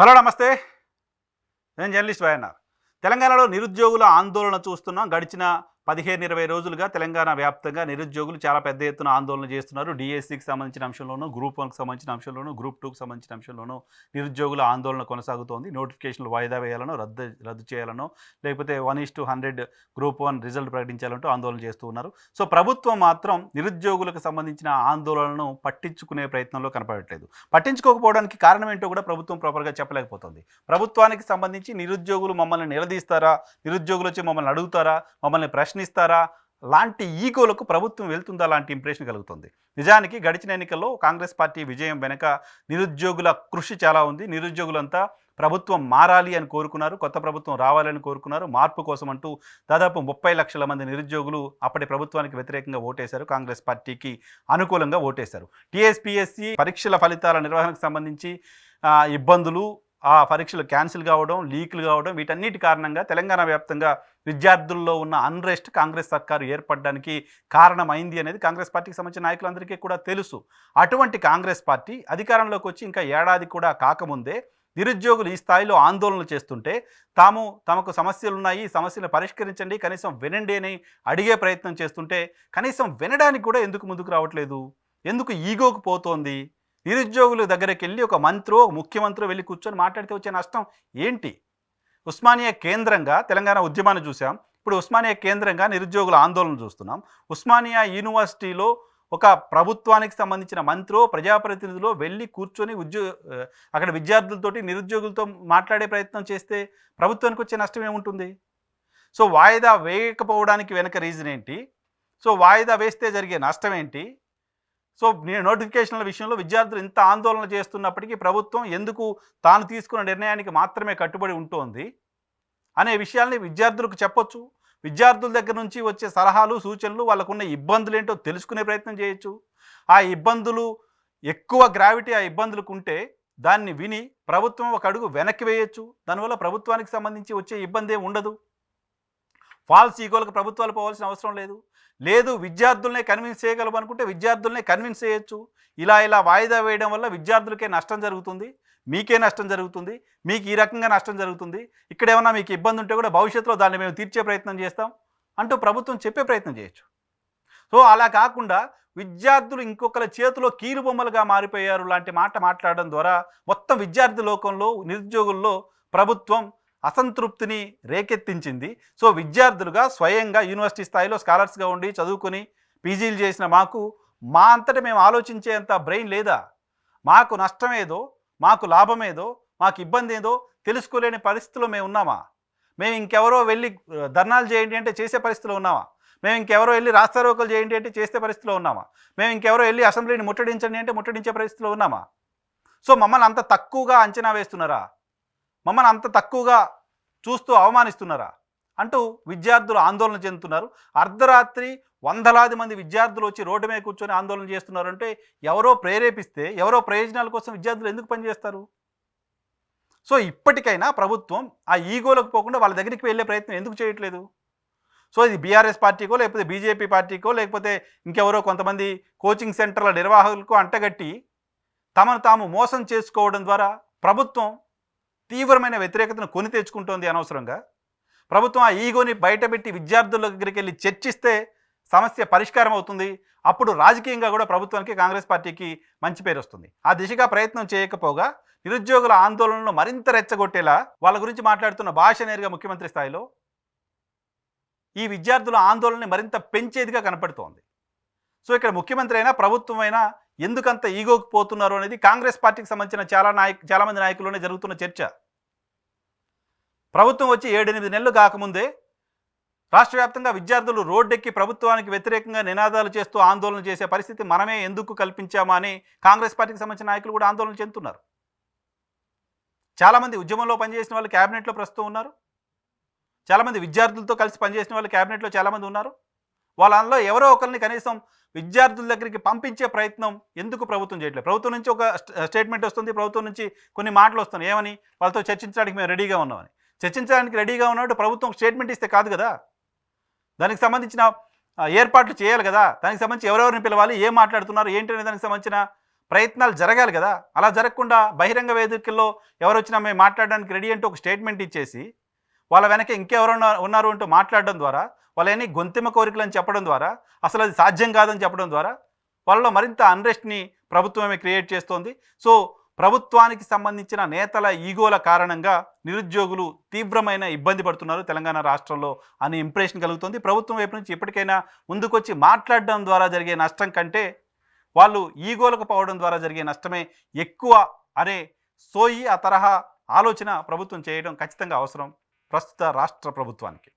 Hello నమస్తే. నేను journalist YNR. తెలంగాణలో నిరుద్యోగుల ఆందోళన చూస్తున్నాం. గడిచిన పదిహేను ఇరవై రోజులుగా తెలంగాణ వ్యాప్తంగా నిరుద్యోగులు చాలా పెద్ద ఎత్తున ఆందోళన చేస్తున్నారు. డిఎస్సికి సంబంధించిన అంశంలోనూ గ్రూప్ వన్కి సంబంధించిన అంశంలోనూ గ్రూప్ టూకి సంబంధించిన అంశంలోనూ నిరుద్యోగుల ఆందోళన కొనసాగుతోంది. నోటిఫికేషన్లు వాయిదా వేయాలనో రద్దు రద్దు చేయాలనో లేకపోతే one is to hundred group one result ప్రకటించాలంటూ ఆందోళన చేస్తూ ఉన్నారు. సో ప్రభుత్వం మాత్రం నిరుద్యోగులకు సంబంధించిన ఆందోళనను పట్టించుకునే ప్రయత్నంలో కనపడట్లేదు. పట్టించుకోకపోవడానికి కారణం ఏంటో కూడా ప్రభుత్వం ప్రాపర్గా చెప్పలేకపోతుంది. ప్రభుత్వానికి సంబంధించి నిరుద్యోగులు మమ్మల్ని నిలదీస్తారా? నిరుద్యోగులు వచ్చి మమ్మల్ని అడుగుతారా? మమ్మల్ని ప్రశ్న ప్రశ్నిస్తారా? లాంటి ఈగోలకు ప్రభుత్వం వెళ్తుందా? లాంటి ఇంప్రెషన్ కలుగుతుంది. నిజానికి గడిచిన ఎన్నికల్లో కాంగ్రెస్ పార్టీ విజయం వెనుక నిరుద్యోగుల కృషి చాలా ఉంది. నిరుద్యోగులంతా ప్రభుత్వం మారాలి అని కోరుకున్నారు. కొత్త ప్రభుత్వం రావాలని కోరుకున్నారు. మార్పు కోసం అంటూ దాదాపు ముప్పై లక్షల మంది నిరుద్యోగులు అప్పటి ప్రభుత్వానికి వ్యతిరేకంగా ఓటేశారు. కాంగ్రెస్ పార్టీకి అనుకూలంగా ఓటేశారు. టీఎస్పీఎస్సీ పరీక్షల ఫలితాల నిర్వహణకు సంబంధించి ఇబ్బందులు ఆ పరీక్షలు క్యాన్సిల్ కావడం లీకులు కావడం వీటన్నిటి కారణంగా తెలంగాణ వ్యాప్తంగా విద్యార్థుల్లో ఉన్న అన్రెస్ట్ కాంగ్రెస్ సర్కారు ఏర్పడడానికి కారణమైంది అనేది కాంగ్రెస్ పార్టీకి సంబంధించిన నాయకులందరికీ కూడా తెలుసు. అటువంటి కాంగ్రెస్ పార్టీ అధికారంలోకి వచ్చి ఇంకా ఏడాది కూడా కాకముందే నిరుద్యోగులు ఈ స్థాయిలో ఆందోళనలు చేస్తుంటే తాము తమకు సమస్యలు ఉన్నాయి ఈ సమస్యలను పరిష్కరించండి కనీసం వినండి అని అడిగే ప్రయత్నం చేస్తుంటే కనీసం వినడానికి కూడా ఎందుకు ముందుకు రావట్లేదు? ఎందుకు ఈగోకు పోతోంది? నిరుద్యోగుల దగ్గరికి వెళ్ళి ఒక మంత్రో ముఖ్యమంత్రో వెళ్ళి కూర్చొని మాట్లాడితే వచ్చే నష్టం ఏంటి? ఉస్మానియా కేంద్రంగా తెలంగాణ ఉద్యమాన్ని చూసాం. ఇప్పుడు ఉస్మానియా కేంద్రంగా నిరుద్యోగుల ఆందోళన చూస్తున్నాం. ఉస్మానియా యూనివర్సిటీలో ఒక ప్రభుత్వానికి సంబంధించిన మంత్రో ప్రజాప్రతినిధులో వెళ్ళి కూర్చొని ఉద్యో అక్కడ విద్యార్థులతోటి నిరుద్యోగులతో మాట్లాడే ప్రయత్నం చేస్తే ప్రభుత్వానికి వచ్చే నష్టం ఏముంటుంది? సో వాయిదా వేయకపోవడానికి వెనక రీజన్ ఏంటి? సో వాయిదా వేస్తే జరిగే నష్టం ఏంటి? సో నోటిఫికేషన్ల విషయంలో విద్యార్థులు ఇంత ఆందోళన చేస్తున్నప్పటికీ ప్రభుత్వం ఎందుకు తాను తీసుకున్న నిర్ణయానికి మాత్రమే కట్టుబడి ఉంటోంది అనే విషయాల్ని విద్యార్థులకు చెప్పొచ్చు. విద్యార్థుల దగ్గర నుంచి వచ్చే సలహాలు సూచనలు వాళ్ళకున్న ఇబ్బందులు ఏంటో తెలుసుకునే ప్రయత్నం చేయొచ్చు. ఆ ఇబ్బందులు ఎక్కువ గ్రావిటీ ఆ ఇబ్బందులకు ఉంటే దాన్ని విని ప్రభుత్వం ఒక అడుగు వెనక్కి వేయొచ్చు. దానివల్ల ప్రభుత్వానికి సంబంధించి వచ్చే ఇబ్బంది ఉండదు. ఫాల్స్ ఈగోలకు ప్రభుత్వాలు పోవాల్సిన అవసరం లేదు. లేదు విద్యార్థులనే కన్విన్స్ చేయగలం అనుకుంటే విద్యార్థులనే కన్విన్స్ చేయొచ్చు. ఇలా ఇలా వాయిదా వేయడం వల్ల విద్యార్థులకే నష్టం జరుగుతుంది. మీకే నష్టం జరుగుతుంది. మీకు ఈ రకంగా నష్టం జరుగుతుంది. ఇక్కడ ఏమన్నా మీకు ఇబ్బంది ఉంటే కూడా భవిష్యత్తులో దాన్ని మేము తీర్చే ప్రయత్నం చేస్తాం అంటూ ప్రభుత్వం చెప్పే ప్రయత్నం చేయొచ్చు. సో అలా కాకుండా విద్యార్థులు ఇంకొకరి చేతిలో కీలుబొమ్మలుగా మారిపోయారు లాంటి మాట మాట్లాడడం ద్వారా మొత్తం విద్యార్థి లోకంలో నిరుద్యోగుల్లో ప్రభుత్వం అసంతృప్తిని రేకెత్తించింది. సో విద్యార్థులుగా స్వయంగా యూనివర్సిటీ స్థాయిలో స్కాలర్స్గా ఉండి చదువుకొని పీజీలు చేసిన మాకు మా అంతటా మేము ఆలోచించేంత బ్రెయిన్ లేదా? మాకు నష్టమేదో? మాకు లాభమేదో? మాకు ఇబ్బంది ఏదో తెలుసుకోలేని పరిస్థితిలో మేము ఉన్నామా? మేము ఇంకెవరో వెళ్ళి ధర్నాలు చేయండి అంటే చేసే పరిస్థితిలో ఉన్నామా? మేము ఇంకెవరో వెళ్ళి రాస్తారోకలు చేయండి అంటే చేసే పరిస్థితిలో ఉన్నామా? మేము ఇంకెవరో వెళ్ళి అసెంబ్లీని ముట్టడించండి అంటే ముట్టడించే పరిస్థితిలో ఉన్నామా? సో మమ్మల్ని అంత తక్కువగా అంచనా వేస్తున్నారా? మమ్మల్ని అంత తక్కువగా చూస్తూ అవమానిస్తున్నారా? అంటూ విద్యార్థులు ఆందోళన చెందుతున్నారు. అర్ధరాత్రి వందలాది మంది విద్యార్థులు వచ్చి రోడ్డు మీద కూర్చొని ఆందోళన చేస్తున్నారు అంటే ఎవరో ప్రేరేపిస్తే ఎవరో ప్రయోజనాల కోసం విద్యార్థులు ఎందుకు పనిచేస్తారు సో ఇప్పటికైనా ప్రభుత్వం ఆ ఈగోలకు పోకుండా వాళ్ళ దగ్గరికి వెళ్ళే ప్రయత్నం ఎందుకు చేయట్లేదు? సో ఇది బీఆర్ఎస్ పార్టీకో లేకపోతే బీజేపీ పార్టీకో లేకపోతే ఇంకెవరో కొంతమంది కోచింగ్ సెంటర్ల నిర్వాహకులకు అంటగట్టి తమను తాము మోసం చేసుకోవడం ద్వారా ప్రభుత్వం తీవ్రమైన వ్యతిరేకతను కొని తెచ్చుకుంటోంది అనవసరంగా. ప్రభుత్వం ఆ ఈగోని బయటపెట్టి విద్యార్థుల దగ్గరికి వెళ్ళి చర్చిస్తే సమస్య పరిష్కారం అవుతుంది అప్పుడు రాజకీయంగా కూడా ప్రభుత్వానికి కాంగ్రెస్ పార్టీకి మంచి పేరు వస్తుంది. ఆ దిశగా ప్రయత్నం చేయకపోగా నిరుద్యోగుల ఆందోళనను మరింత రెచ్చగొట్టేలా వాళ్ళ గురించి మాట్లాడుతున్న భాష నేరుగా ముఖ్యమంత్రి స్థాయిలో ఈ విద్యార్థుల ఆందోళనని మరింత పెంచేదిగా కనపడుతోంది. సో ఇక్కడ ముఖ్యమంత్రి అయినా ప్రభుత్వం అయినా ఎందుకంత ఈగోకి పోతున్నారు అనేది కాంగ్రెస్ పార్టీకి సంబంధించిన చాలా నాయకు చాలామంది నాయకుల్లోనే జరుగుతున్న చర్చ. ప్రభుత్వం వచ్చి ఏడెనిమిది నెలలు కాకముందే రాష్ట్ర వ్యాప్తంగా విద్యార్థులు రోడ్డెక్కి ప్రభుత్వానికి వ్యతిరేకంగా నినాదాలు చేస్తూ ఆందోళన చేసే పరిస్థితి మనమే ఎందుకు కల్పించామా అని కాంగ్రెస్ పార్టీకి సంబంధించిన నాయకులు కూడా ఆందోళన చెందుతున్నారు. చాలామంది ఉద్యమంలో పనిచేసిన వాళ్ళు క్యాబినెట్లో ప్రస్తుతం ఉన్నారు. చాలామంది విద్యార్థులతో కలిసి పనిచేసిన వాళ్ళు క్యాబినెట్లో చాలామంది ఉన్నారు. వాళ్ళలో ఎవరో ఒకరిని కనీసం విద్యార్థుల దగ్గరికి పంపించే ప్రయత్నం ఎందుకు ప్రభుత్వం చేయట్లేదు? ప్రభుత్వం నుంచి ఒక స్ట- స్టేట్మెంట్ వస్తుంది ప్రభుత్వం నుంచి కొన్ని మాటలు వస్తున్నాయి. ఏమని? వాళ్ళతో చర్చించడానికి మేము రెడీగా ఉన్నామని. చర్చించడానికి రెడీగా ఉన్నట్టు ప్రభుత్వం స్టేట్మెంట్ ఇస్తే కాదు కదా. దానికి సంబంధించిన ఏర్పాట్లు చేయాలి కదా. దానికి సంబంధించి ఎవరెవరిని పిలవాలి ఏం మాట్లాడుతున్నారు ఏంటి అనే దానికి సంబంధించిన ప్రయత్నాలు జరగాలి కదా. అలా జరగకుండా బహిరంగ వేదికల్లో ఎవరు వచ్చినా మేము మాట్లాడడానికి రెడీ అంటూ ఒక స్టేట్మెంట్ ఇచ్చేసి వాళ్ళ వెనక ఇంకెవరన్నా ఉన్నారు అంటూ మాట్లాడడం ద్వారా వాళ్ళని గొంతిమ కోరికలు అని చెప్పడం ద్వారా అసలు అది సాధ్యం కాదని చెప్పడం ద్వారా వాళ్ళలో మరింత అన్రెస్ట్ని ప్రభుత్వమే క్రియేట్ చేస్తోంది. సో ప్రభుత్వానికి సంబంధించిన నేతల ఈగోల కారణంగా నిరుద్యోగులు తీవ్రమైన ఇబ్బంది పడుతున్నారు తెలంగాణ రాష్ట్రంలో అనే ఇంప్రెషన్ కలుగుతుంది. ప్రభుత్వం వైపు నుంచి ఇప్పటికైనా ముందుకొచ్చి మాట్లాడడం ద్వారా జరిగే నష్టం కంటే వాళ్ళు ఈగోలకు పోవడం ద్వారా జరిగే నష్టమే ఎక్కువ అనే సోయి ఆ తరహా ఆలోచన ప్రభుత్వం చేయడం ఖచ్చితంగా అవసరం ప్రస్తుత రాష్ట్ర ప్రభుత్వానికి.